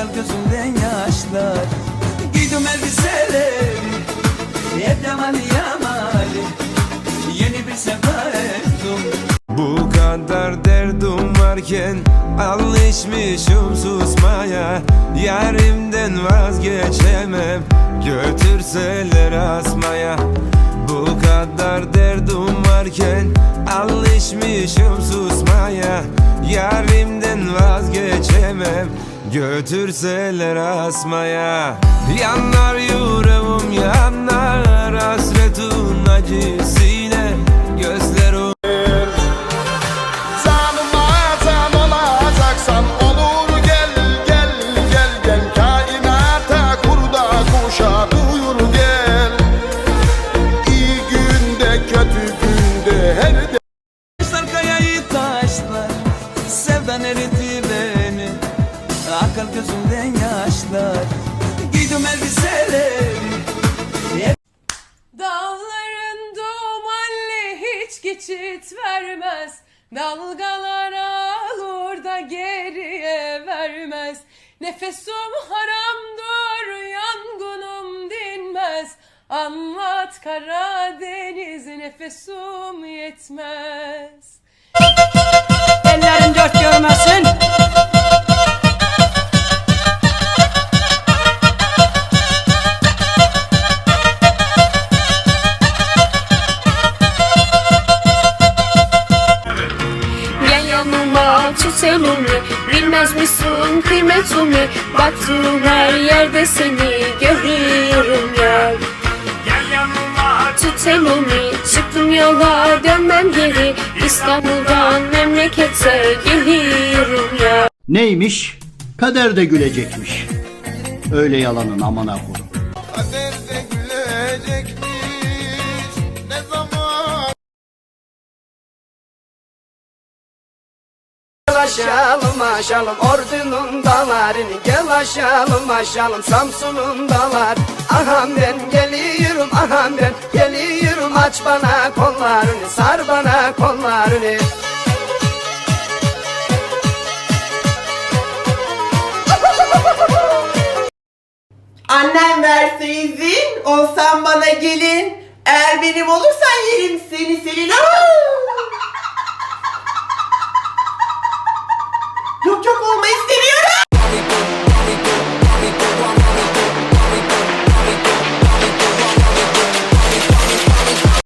Akıl gözümden yaşlar. Giydim elbiseleri Hep yamalı yamalı Yeni bir sefa ettim Bu kadar derdim varken Alışmışım susmaya. Yarimden vazgeçemem Götürseler asmaya. Bu kadar derdim varken Alışmışım vazgeçemem Götürseler asmaya. Yanar yüreğim yanar Hasretin acısıyla Gözlerim Canıma can olacaksan olur gel gel gel gel. Kainata kurda kuşa duyur gel. İyi günde kötü günde her de Taşlar kayayı taşlar Sevdan beni Akıl gözümden yaşlar. Giydim elbiseleri. Dağların dumanlı hiç geçit vermez. Dalgalar alır da geriye vermez. Nefesum haramdır yangınım dinmez. Anlat Karadeniz nefesum yetmez. Ellerin dört görmesin. Elimi Bilmez misin kıymetimi Baktığım her yerde seni görüyorum ya. Gel yanıma. Tut elimi çıktım yola dönmem geri. İstanbul'dan memlekete geliyorum ya. Neymiş? Kader de gülecekmiş. Öyle yalanın amına koyun. Aşalım aşalım ordunun dalarını Gel aşalım aşalım Samsun'un dalar Aham ben geliyorum aham ben geliyorum Aç bana kollarını sar bana kollarını Annem verse izin, olsan bana gelin. Eğer benim olursan yerim seni senin. Aa!